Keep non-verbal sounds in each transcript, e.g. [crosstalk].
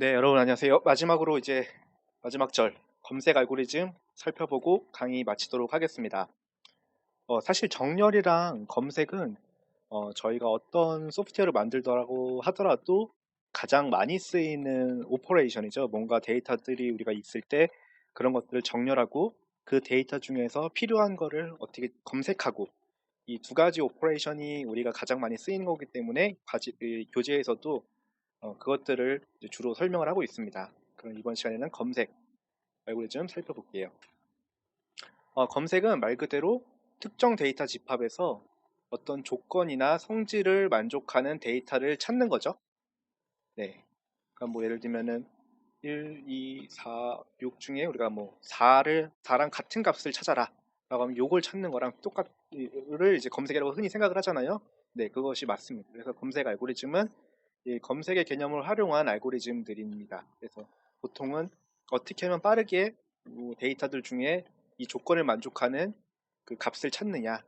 네, 여러분 안녕하세요. 마지막으로 이제 마지막 절 검색 알고리즘 살펴보고 강의 마치도록 하겠습니다. 어, 사실 정렬이랑 검색은 어, 저희가 어떤 소프트웨어를 만들더라고 하더라도 가장 많이 쓰이는 오퍼레이션이죠. 뭔가 데이터들이 우리가 있을 때 그런 것들을 정렬하고 그 데이터 중에서 필요한 거를 어떻게 검색하고 이 두 가지 오퍼레이션이 우리가 가장 많이 쓰이는 거기 때문에 교재에서도 어, 그것들을 주로 설명을 하고 있습니다. 그럼 이번 시간에는 검색 알고리즘 살펴볼게요. 어, 검색은 말 그대로 특정 데이터 집합에서 어떤 조건이나 성질을 만족하는 데이터를 찾는 거죠. 네. 그러니까 뭐 예를 들면은 1, 2, 4, 6 중에 우리가 뭐 4를 4랑 같은 값을 찾아라. 라고 하면 요걸 찾는 거랑 똑같을 이제 검색이라고 흔히 생각을 하잖아요. 네, 그것이 맞습니다. 그래서 검색 알고리즘은 이 검색의 개념을 활용한 알고리즘들입니다. 그래서 보통은 어떻게 하면 빠르게 뭐 데이터들 중에 이 조건을 만족하는 그 값을 찾느냐를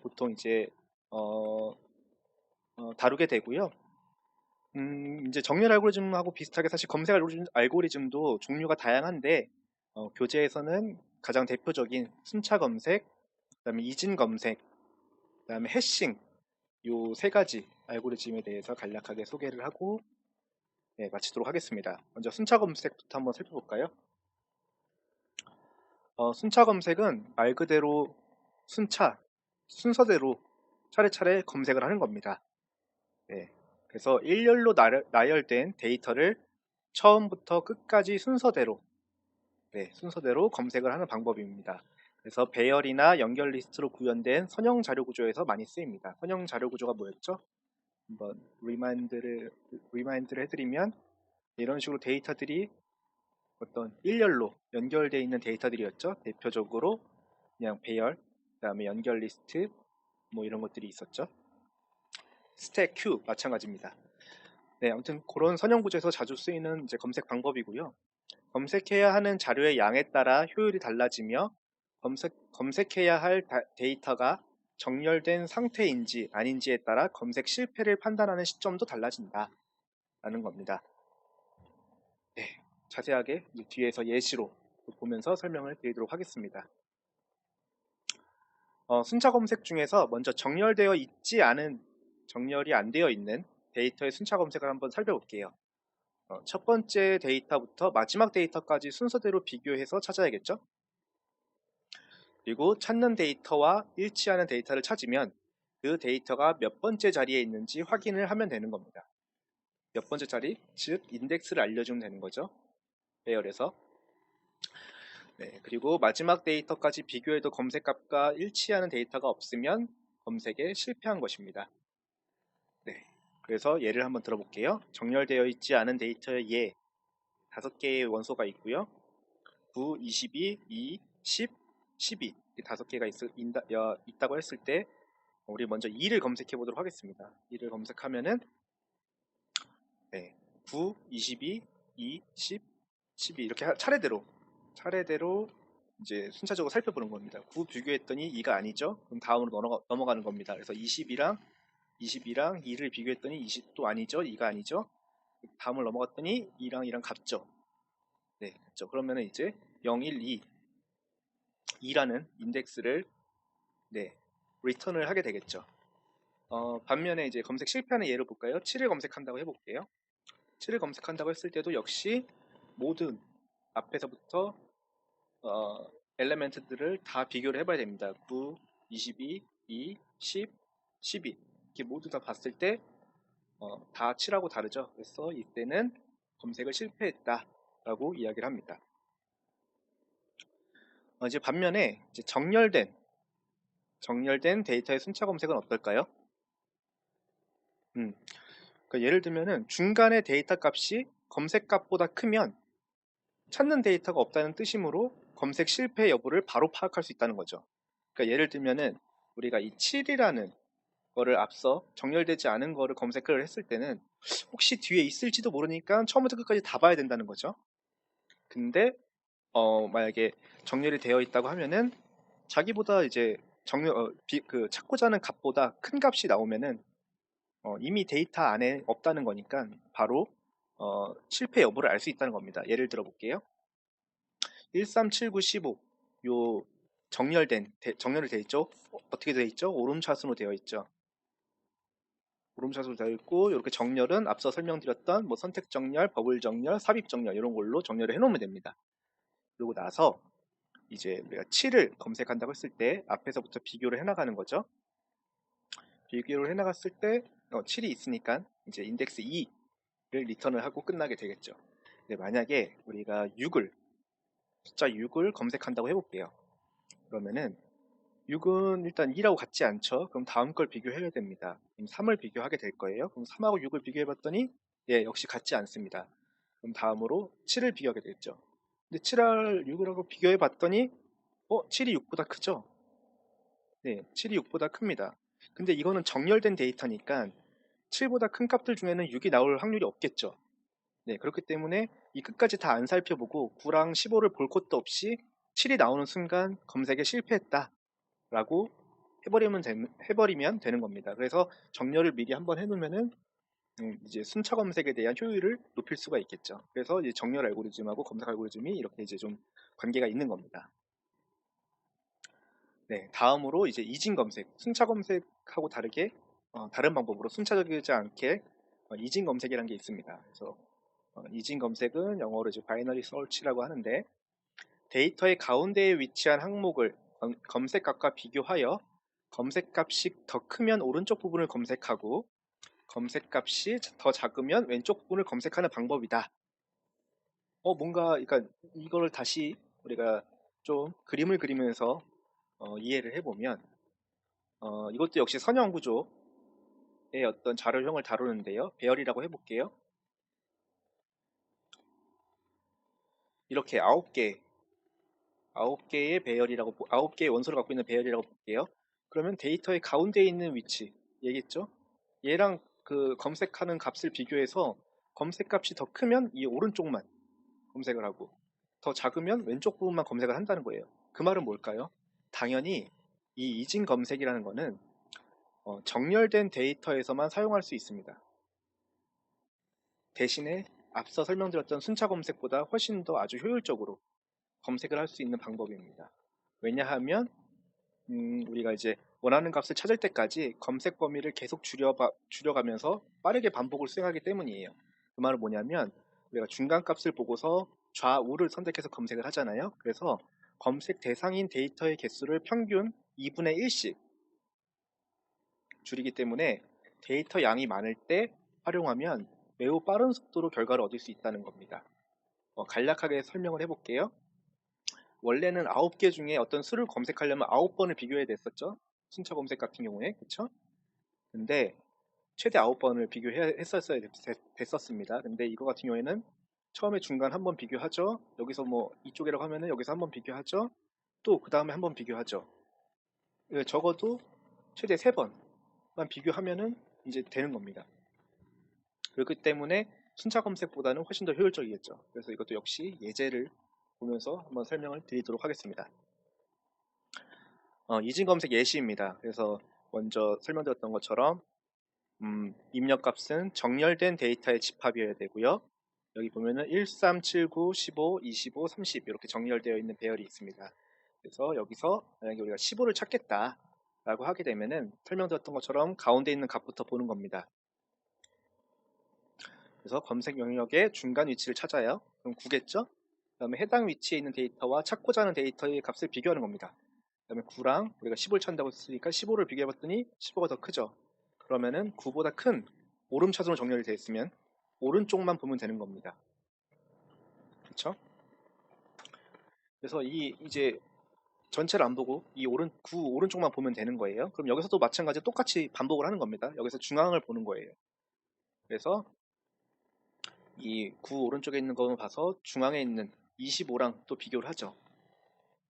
보통 이제 어, 어, 다루게 되고요. 음, 이제 정렬 알고리즘하고 비슷하게 사실 검색 알고리즘, 도 종류가 다양한데 어, 교재에서는 가장 대표적인 순차 검색, 그다음에 이진 검색, 그다음에 해싱 요 세 가지 알고리즘에 대해서 간략하게 소개를 하고 네, 마치도록 하겠습니다. 먼저 순차 검색부터 한번 살펴볼까요? 어, 순차 검색은 말 그대로 순차, 순서대로 차례차례 검색을 하는 겁니다. 네, 그래서 일렬로 나열 된 데이터를 처음부터 끝까지 순서대로 네, 순서대로 검색을 하는 방법입니다. 그래서 배열이나 연결 리스트로 구현된 선형 자료 구조에서 많이 쓰입니다. 선형 자료 구조가 뭐였죠? 한번 리마인드를 리마인드를 해드리면 이런 식으로 데이터들이 어떤 일렬로 연결되어 있는 데이터들이었죠. 대표적으로 그냥 배열, 그다음에 연결 리스트 뭐 이런 것들이 있었죠. 스택 큐 마찬가지입니다. 네, 아무튼 그런 선형 구조에서 자주 쓰이는 이제 검색 방법이고요. 검색해야 하는 자료의 양에 따라 효율이 달라지며 검색, 검색해야 할 데이터가 정렬된 상태인지 아닌지에 따라 검색 실패를 판단하는 시점도 달라진다. 라는 겁니다. 네, 자세하게 뒤에서 예시로 보면서 설명을 드리도록 하겠습니다. 어, 순차 검색 중에서 먼저 정렬되어 있지 않은 정렬이 안 되어 있는 데이터의 순차 검색을 한번 살펴볼게요. 어, 첫 번째 데이터부터 마지막 데이터까지 순서대로 비교해서 찾아야겠죠? 그리고 찾는 데이터와 일치하는 데이터를 찾으면 그 데이터가 몇 번째 자리에 있는지 확인을 하면 되는 겁니다. 몇 번째 자리, 즉 인덱스를 알려주면 되는 거죠. 배열에서. 네, 그리고 마지막 데이터까지 비교해도 검색값과 일치하는 데이터가 없으면 검색에 실패한 것입니다. 네, 그래서 예를 한번 들어볼게요. 정렬되어 있지 않은 데이터의 예 다섯 개의 원소가 있고요. 9, 22, 2, 10, 12 다섯 개가 있, 있다고 했을 때 우리 먼저 2를 검색해 보도록 하겠습니다. 2를 검색하면은 네, 9, 22, 2, 10, 12 이렇게 차례대로 차례대로 이제 순차적으로 살펴보는 겁니다. 9 비교했더니 2가 아니죠? 그럼 다음으로 넘어가, 넘어가는 겁니다. 그래서 20이랑 22랑 2를 비교했더니 20도 아니죠. 2가 아니죠. 다음을 넘어갔더니 2랑 2랑 같죠. 네, 그렇죠. 그러면 이제 0, 1, 2 2라는 인덱스를 네, 리턴을 하게 되겠죠. 어, 반면에 이제 검색 실패하는 예를 볼까요? 7을 검색한다고 해볼게요. 7을 검색한다고 했을 때도 역시 모든 앞에서부터 어, 엘레멘트들을 다 비교를 해봐야 됩니다. 9, 22, 2, 10, 12 이렇게 모두 다 봤을 때 어, 다 7하고 다르죠. 그래서 이때는 검색을 실패했다라고 이야기를 합니다. 어, 이제 반면에 이제 정렬된 정렬된 데이터의 순차 검색은 어떨까요? 음, 그러니까 예를 들면은 중간에 데이터 값이 검색 값보다 크면 찾는 데이터가 없다는 뜻이므로 검색 실패 여부를 바로 파악할 수 있다는 거죠. 그러니까 예를 들면은 우리가 이 7이라는 거를 앞서 정렬되지 않은 거를 검색을 했을 때는 혹시 뒤에 있을지도 모르니까 처음부터 끝까지 다 봐야 된다는 거죠. 근데 어 만약에 정렬이 되어 있다고 하면은 자기보다 이제 정렬 어, 비, 그 찾고자 하는 값보다 큰 값이 나오면은 어, 이미 데이터 안에 없다는 거니까 바로 어, 실패 여부를 알 수 있다는 겁니다. 예를 들어 볼게요. 137915 요 정렬된 대- 정렬이 되어 있죠. 어, 어떻게 되어 있죠? 오름차순으로 되어 있죠. 오름차순으로 되어 있고 이렇게 정렬은 앞서 설명드렸던 뭐 선택 정렬, 버블 정렬, 삽입 정렬 이런 걸로 정렬을 해 놓으면 됩니다. 그러고 나서 이제 우리가 7을 검색한다고 했을 때 앞에서부터 비교를 해나가는 거죠. 비교를 해나갔을 때 어, 7이 있으니까 이제 인덱스 2를 리턴을 하고 끝나게 되겠죠. 근데 만약에 우리가 6을 숫자 6을 검색한다고 해볼게요. 그러면은 6은 일단 2라고 같지 않죠. 그럼 다음 걸 비교해야 됩니다. 그럼 3을 비교하게 될 거예요. 그럼 3하고 6을 비교해봤더니 예 역시 같지 않습니다. 그럼 다음으로 7을 비교하게 되겠죠. 근데 7을 6이라고 비교해 봤더니 어 7이 6보다 크죠? 네 7이 6보다 큽니다. 근데 이거는 정렬된 데이터니까 7보다 큰 값들 중에는 6이 나올 확률이 없겠죠. 네, 그렇기 때문에 이 끝까지 다 안 살펴보고 9랑 15를 볼 것도 없이 7이 나오는 순간 검색에 실패했다 라고 해버리면, 되, 해버리면 되는 겁니다. 그래서 정렬을 미리 한번 해놓으면은 음, 이제 순차 검색에 대한 효율을 높일 수가 있겠죠. 그래서 이제 정렬 알고리즘하고 검색 알고리즘이 이렇게 이제 좀 관계가 있는 겁니다. 네, 다음으로 이제 이진 검색, 순차 검색하고 다르게 어, 다른 방법으로 순차적이지 않게 어, 이진 검색이라는 게 있습니다. 그래서 어, 이진 검색은 영어로 이제 바이너리 서치라고 하는데 데이터의 가운데에 위치한 항목을 검- 검색값과 비교하여 검색값이 더 크면 오른쪽 부분을 검색하고 검색값이 더 작으면 왼쪽 부분을 검색하는 방법이다. 어 뭔가 그러니까 이걸 다시 우리가 좀 그림을 그리면서 어, 이해를 해보면 어, 이것도 역시 선형 구조의 어떤 자료형을 다루는데요. 배열이라고 해볼게요. 이렇게 아홉 개, 아홉 개의 배열이라고, 보- 아홉 개의 원소를 갖고 있는 배열이라고 볼게요. 그러면 데이터의 가운데에 있는 위치, 얘겠죠? 얘랑 그 검색하는 값을 비교해서 검색 값이 더 크면 이 오른쪽만 검색을 하고 더 작으면 왼쪽 부분만 검색을 한다는 거예요. 그 말은 뭘까요? 당연히 이 이진 검색이라는 거는 어, 정렬된 데이터에서만 사용할 수 있습니다. 대신에 앞서 설명드렸던 순차 검색보다 훨씬 더 아주 효율적으로 검색을 할 수 있는 방법입니다. 왜냐하면 음, 우리가 이제 원하는 값을 찾을 때까지 검색 범위를 계속 줄여 줄여가면서 빠르게 반복을 수행하기 때문이에요. 그 말은 뭐냐면 우리가 중간 값을 보고서 좌우를 선택해서 검색을 하잖아요. 그래서 검색 대상인 데이터의 개수를 평균 2분의 1씩 줄이기 때문에 데이터 양이 많을 때 활용하면 매우 빠른 속도로 결과를 얻을 수 있다는 겁니다. 어, 간략하게 설명을 해볼게요. 원래는 9개 중에 어떤 수를 검색하려면 9번을 비교해야 됐었죠. 순차 검색 같은 경우에 그쵸? 근데 최대 9번을 비교했었어야 됐었습니다. 근데 이거 같은 경우에는 처음에 중간 한 번 비교하죠. 여기서 뭐 이쪽이라고 하면은 여기서 한 번 비교하죠. 또 그 다음에 한 번 비교하죠. 예, 적어도 최대 3번만 비교하면은 이제 되는 겁니다. 그렇기 때문에 순차 검색보다는 훨씬 더 효율적이겠죠. 그래서 이것도 역시 예제를 보면서 한번 설명을 드리도록 하겠습니다. 어, 이진 검색 예시입니다. 그래서 먼저 설명드렸던 것처럼 음, 입력값은 정렬된 데이터의 집합이어야 되고요. 여기 보면은 1, 3, 7, 9, 15, 25, 30 이렇게 정렬되어 있는 배열이 있습니다. 그래서 여기서 만약에 우리가 15를 찾겠다 라고 하게 되면은 설명드렸던 것처럼 가운데 있는 값부터 보는 겁니다. 그래서 검색 영역의 중간 위치를 찾아요. 그럼 9겠죠? 그 다음에 해당 위치에 있는 데이터와 찾고자 하는 데이터의 값을 비교하는 겁니다. 그 다음에 9랑 우리가 15를 찾는다고 했으니까 15를 비교해봤더니 15가 더 크죠. 그러면은 9보다 큰 오름차순으로 정렬이 되어 있으면 오른쪽만 보면 되는 겁니다. 그렇죠? 그래서 이 이제 전체를 안 보고 이 오른 9 오른쪽만 보면 되는 거예요. 그럼 여기서도 마찬가지 똑같이 반복을 하는 겁니다. 여기서 중앙을 보는 거예요. 그래서 이9 오른쪽에 있는 거는 봐서 중앙에 있는 25랑 또 비교를 하죠.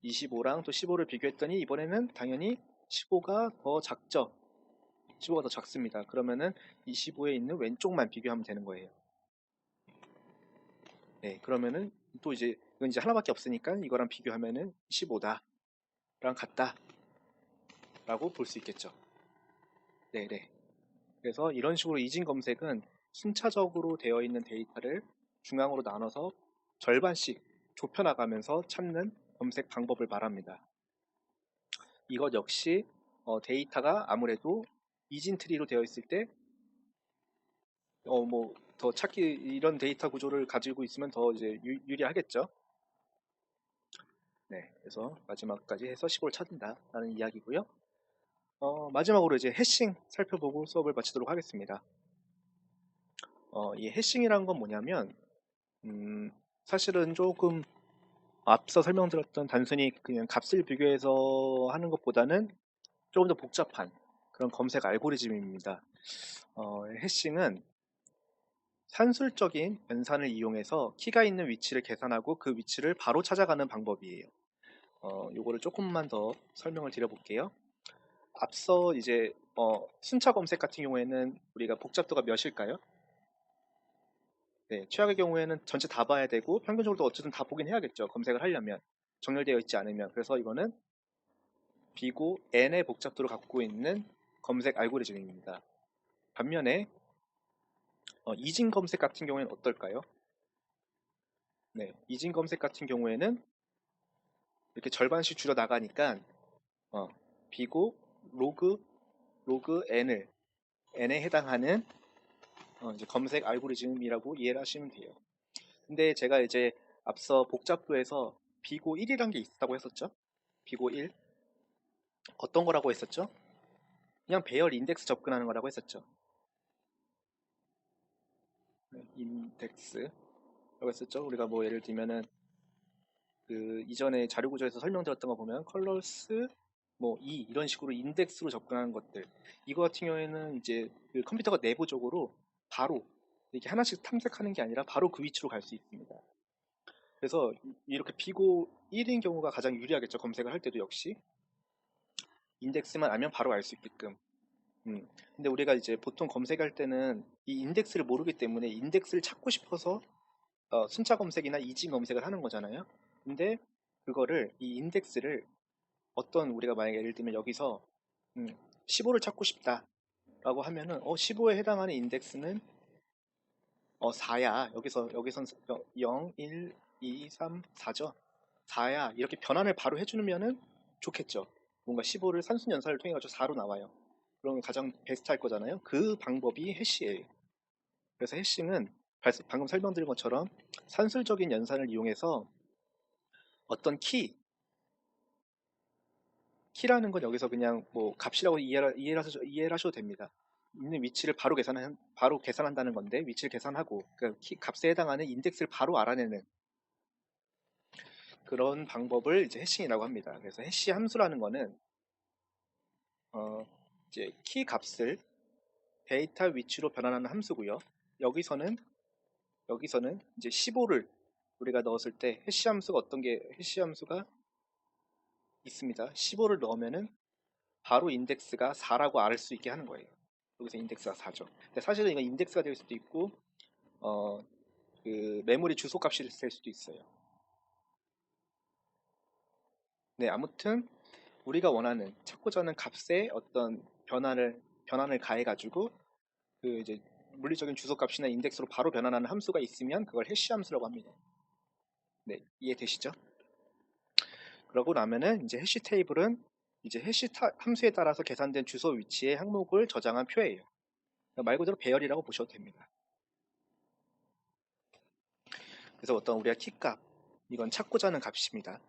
25랑 또 15를 비교했더니 이번에는 당연히 15가 더 작죠. 15가 더 작습니다. 그러면은 25에 있는 왼쪽만 비교하면 되는 거예요. 네, 그러면은 또 이제 이건 이제 하나밖에 없으니까 이거랑 비교하면은 15다. 랑 같다. 라고 볼 수 있겠죠. 네 네. 그래서 이런 식으로 이진 검색은 순차적으로 되어 있는 데이터를 중앙으로 나눠서 절반씩 좁혀나가면서 찾는 검색 방법을 말합니다. 이것 역시 어, 데이터가 아무래도 이진 트리로 되어 있을 때 어 뭐 더 찾기 이런 데이터 구조를 가지고 있으면 더 이제 유, 유리하겠죠. 네, 그래서 마지막까지 해서 10을 찾는다 라는 이야기고요. 어, 마지막으로 이제 해싱 살펴보고 수업을 마치도록 하겠습니다. 어, 이 해싱이란 건 뭐냐면 음, 사실은 조금 앞서 설명드렸던 단순히 그냥 값을 비교해서 하는 것보다는 조금 더 복잡한 그런 검색 알고리즘입니다. 어, 해싱은 산술적인 연산을 이용해서 키가 있는 위치를 계산하고 그 위치를 바로 찾아가는 방법이에요. 어, 요거를 조금만 더 설명을 드려볼게요. 앞서 이제 어, 순차 검색 같은 경우에는 우리가 복잡도가 몇일까요? 네, 최악의 경우에는 전체 다 봐야 되고 평균적으로 어쨌든 다 보긴 해야겠죠. 검색을 하려면 정렬되어 있지 않으면 그래서 이거는 비고 n의 복잡도를 갖고 있는 검색 알고리즘입니다. 반면에 어, 이진 검색 같은 경우에는 어떨까요? 네, 이진 검색 같은 경우에는 이렇게 절반씩 줄여 나가니까 어, 비고 로그 로그 n을 n에 해당하는 어, 이제 검색 알고리즘이라고 이해를 하시면 돼요. 근데 제가 이제 앞서 복잡도에서 비고 1이란 게 있다고 했었죠. 비고 1 어떤 거라고 했었죠? 그냥 배열 인덱스 접근하는 거라고 했었죠. 네, 인덱스라고 했었죠. 우리가 뭐 예를 들면은 그 이전에 자료 구조에서 설명드렸던 거 보면 컬러스 뭐 E 이런 식으로 인덱스로 접근하는 것들 이거 같은 경우에는 이제 그 컴퓨터가 내부적으로 바로 이렇게 하나씩 탐색하는 게 아니라 바로 그 위치로 갈 수 있습니다. 그래서 이렇게 비고 1인 경우가 가장 유리하겠죠. 검색을 할 때도 역시 인덱스만 알면 바로 알 수 있게끔. 음. 근데 우리가 이제 보통 검색할 때는 이 인덱스를 모르기 때문에 인덱스를 찾고 싶어서 어, 순차 검색이나 이진 검색을 하는 거잖아요. 근데 그거를 이 인덱스를 어떤 우리가 만약에 예를 들면 여기서 음, 15를 찾고 싶다 라고 하면은 어 15에 해당하는 인덱스는 어 4야. 여기서 여기선 0, 1, 2, 3, 4죠. 4야. 이렇게 변환을 바로 해주면은 좋겠죠. 뭔가 15를 산순 연산을 통해 가지고 4로 나와요. 그러면 가장 베스트할 거잖아요. 그 방법이 해시예요. 그래서 해싱은 방금 설명드린 것처럼 산술적인 연산을 이용해서 어떤 키 키라는 건 여기서 그냥 뭐 값이라고 이해를, 이해를, 하셔, 이해를 하셔도 됩니다. 있는 위치를 바로 계산한 바로 계산한다는 건데 위치를 계산하고 그 키, 값에 해당하는 인덱스를 바로 알아내는 그런 방법을 이제 해싱이라고 합니다. 그래서 해시 함수라는 거는 어 이제 키 값을 데이터 위치로 변환하는 함수고요. 여기서는 여기서는 이제 15를 우리가 넣었을 때 해시 함수가 어떤 게 해시 함수가 있습니다. 15를 넣으면은 바로 인덱스가 4라고 알 수 있게 하는 거예요. 여기서 인덱스가 4죠. 근데 사실은 이건 인덱스가 될 수도 있고, 어, 그 메모리 주소 값이 될 수도 있어요. 네, 아무튼 우리가 원하는 찾고자 하는 값에 어떤 변화를 변환을 가해 가지고 그 이제 물리적인 주소 값이나 인덱스로 바로 변환하는 함수가 있으면 그걸 해시 함수라고 합니다. 네, 이해되시죠? 그러고 나면은 이제 해시 테이블은 이제 해시 함수에 따라서 계산된 주소 위치의 항목을 저장한 표예요. 말 그대로 배열이라고 보셔도 됩니다. 그래서 어떤 우리가 키값 이건 찾고자 하는 값입니다.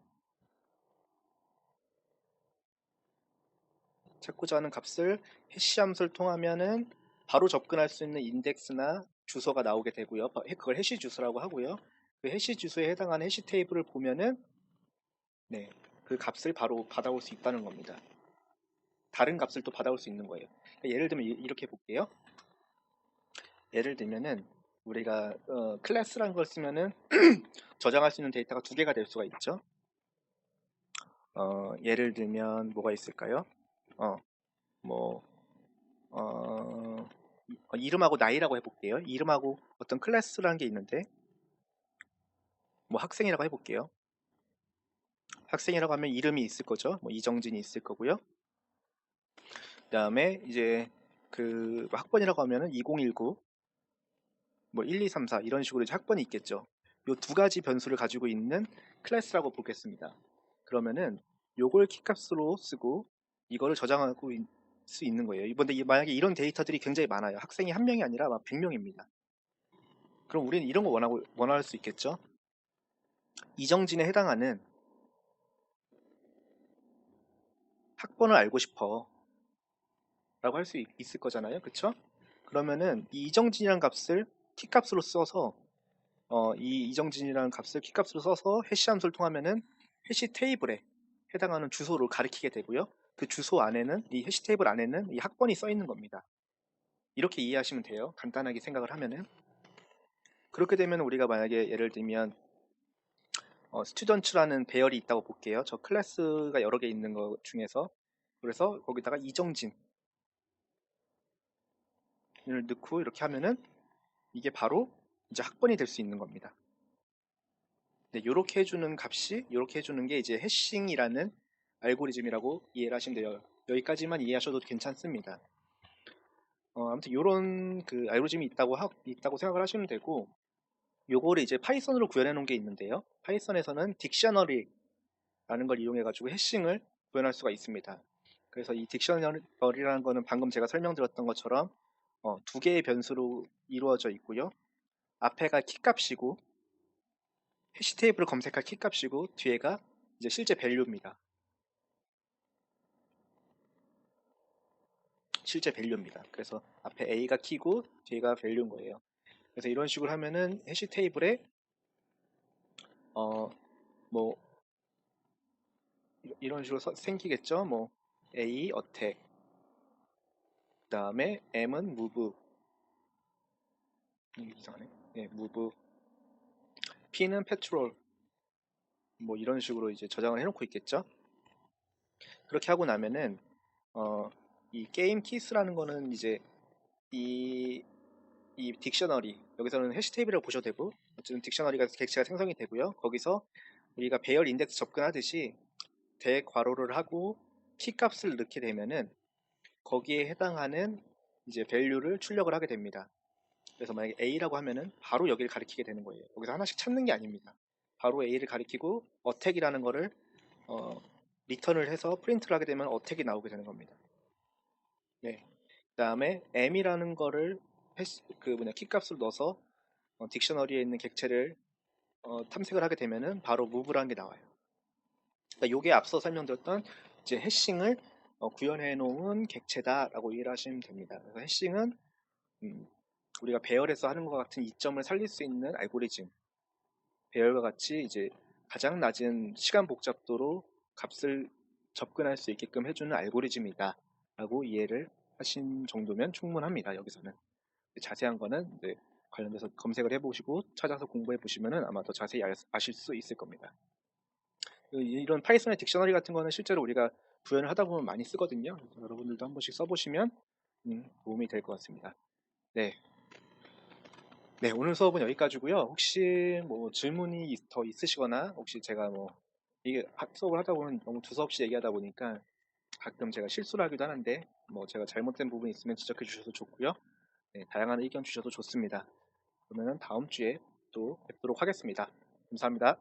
찾고자 하는 값을 해시 함수를 통하면은 바로 접근할 수 있는 인덱스나 주소가 나오게 되고요. 그걸 해시 주소라고 하고요. 그 해시 주소에 해당하는 해시 테이블을 보면은 네, 그 값을 바로 받아올 수 있다는 겁니다. 다른 값을 또 받아올 수 있는 거예요. 그러니까 예를 들면 이렇게 볼게요. 예를 들면은 우리가 어, 클래스라는 걸 쓰면은 [clears throat] 저장할 수 있는 데이터가 두 개가 될 수가 있죠. 어, 예를 들면 뭐가 있을까요? 어, 뭐 어, 이름하고 나이라고 해볼게요. 이름하고 어떤 클래스라는 게 있는데 뭐 학생이라고 해볼게요. 학생이라고 하면 이름이 있을 거죠. 뭐 이정진이 있을 거고요. 그 다음에 이제 그 학번이라고 하면은 2019 뭐 1, 2, 3, 4 이런 식으로 이제 학번이 있겠죠. 요 두 가지 변수를 가지고 있는 클래스라고 보겠습니다. 그러면은 요걸 키값으로 쓰고 이거를 저장하고 있, 수 있는 거예요. 이번에 만약에 이런 데이터들이 굉장히 많아요. 학생이 한 명이 아니라 막 100명입니다. 그럼 우리는 이런 거 원하고 원할 수 있겠죠? 이정진에 해당하는 학번을 알고 싶어 라고 할 수 있을 거잖아요. 그쵸? 그러면은 이 이정진이라는 값을 키값으로 써서 어, 이 이정진이라는 값을 키값으로 써서 해시 함수를 통하면은 해시 테이블에 해당하는 주소를 가리키게 되고요. 그 주소 안에는 이 해시 테이블 안에는 이 학번이 써 있는 겁니다. 이렇게 이해하시면 돼요. 간단하게 생각을 하면은 그렇게 되면 우리가 만약에 예를 들면 어, 스튜던츠라는 배열이 있다고 볼게요. 저 클래스가 여러 개 있는 것 중에서 그래서 거기다가 이정진 을 넣고 이렇게 하면은 이게 바로 이제 학번이 될 수 있는 겁니다. 네, 이렇게 해주는 값이 이렇게 해주는 게 이제 해싱이라는 알고리즘이라고 이해를 하시면 돼요. 여기까지만 이해하셔도 괜찮습니다. 어, 아무튼 이런 그 알고리즘이 있다고 하, 있다고 생각을 하시면 되고 요거를 이제 파이썬으로 구현해 놓은 게 있는데요. 파이썬에서는 딕셔너리라는 걸 이용해 가지고 해싱을 구현할 수가 있습니다. 그래서 이 딕셔너리라는 거는 방금 제가 설명드렸던 것처럼 어, 두 개의 변수로 이루어져 있고요. 앞에가 키값이고 해시 테이블을 검색할 키값이고 뒤에가 이제 실제 밸류입니다. 실제 밸류입니다. 그래서 앞에 A가 키고 뒤에가 밸류인 거예요. 그래서 이런 식으로 하면은 해시 테이블에 어 뭐 이런 식으로 생기겠죠. 뭐 A 어택 그 다음에 M은 move 이상하네. 네, move P는 petrol 뭐 이런 식으로 이제 저장을 해놓고 있겠죠. 그렇게 하고 나면은 어, 이 게임 키스라는 거는 이제 이, 이 딕셔너리 여기서는 해시 테이블이라고 보셔도 되고 어쨌든 딕셔너리가 객체가 생성이 되고요. 거기서 우리가 배열 인덱스 접근하듯이 대괄호를 하고 키 값을 넣게 되면은 거기에 해당하는 이제 밸류를 출력을 하게 됩니다. 그래서 만약에 A라고 하면은 바로 여기를 가리키게 되는 거예요. 여기서 하나씩 찾는 게 아닙니다. 바로 A를 가리키고 어택이라는 거를 어, 리턴을 해서 프린트를 하게 되면 어택이 나오게 되는 겁니다. 네. 그 다음에 M이라는 거를 그 뭐냐 키값을 넣어서 어, 딕셔너리에 있는 객체를 어, 탐색을 하게 되면은 바로 move라는 게 나와요. 그러니까 요게 앞서 설명드렸던 이제 해싱을 어, 구현해 놓은 객체다라고 이해를 하시면 됩니다. 그래서 해싱은 음, 우리가 배열에서 하는 것 같은 이점을 살릴 수 있는 알고리즘 배열과 같이 이제 가장 낮은 시간 복잡도로 값을 접근할 수 있게끔 해주는 알고리즘이다 라고 이해를 하신 정도면 충분합니다 여기서는 자세한 거는 관련돼서 검색을 해보시고 찾아서 공부해 보시면 아마 더 자세히 아실 수 있을 겁니다 그 이런 파이썬의 딕셔너리 같은 거는 실제로 우리가 구현을 하다 보면 많이 쓰거든요. 여러분들도 한 번씩 써보시면 음, 도움이 될 것 같습니다. 네. 네, 오늘 수업은 여기까지고요. 혹시 뭐 질문이 더 있으시거나 혹시 제가 뭐 이게 수업을 하다 보면 너무 두서없이 얘기하다 보니까 가끔 제가 실수를 하기도 하는데 뭐 제가 잘못된 부분이 있으면 지적해 주셔도 좋고요. 네, 다양한 의견 주셔도 좋습니다. 그러면 다음 주에 또 뵙도록 하겠습니다. 감사합니다.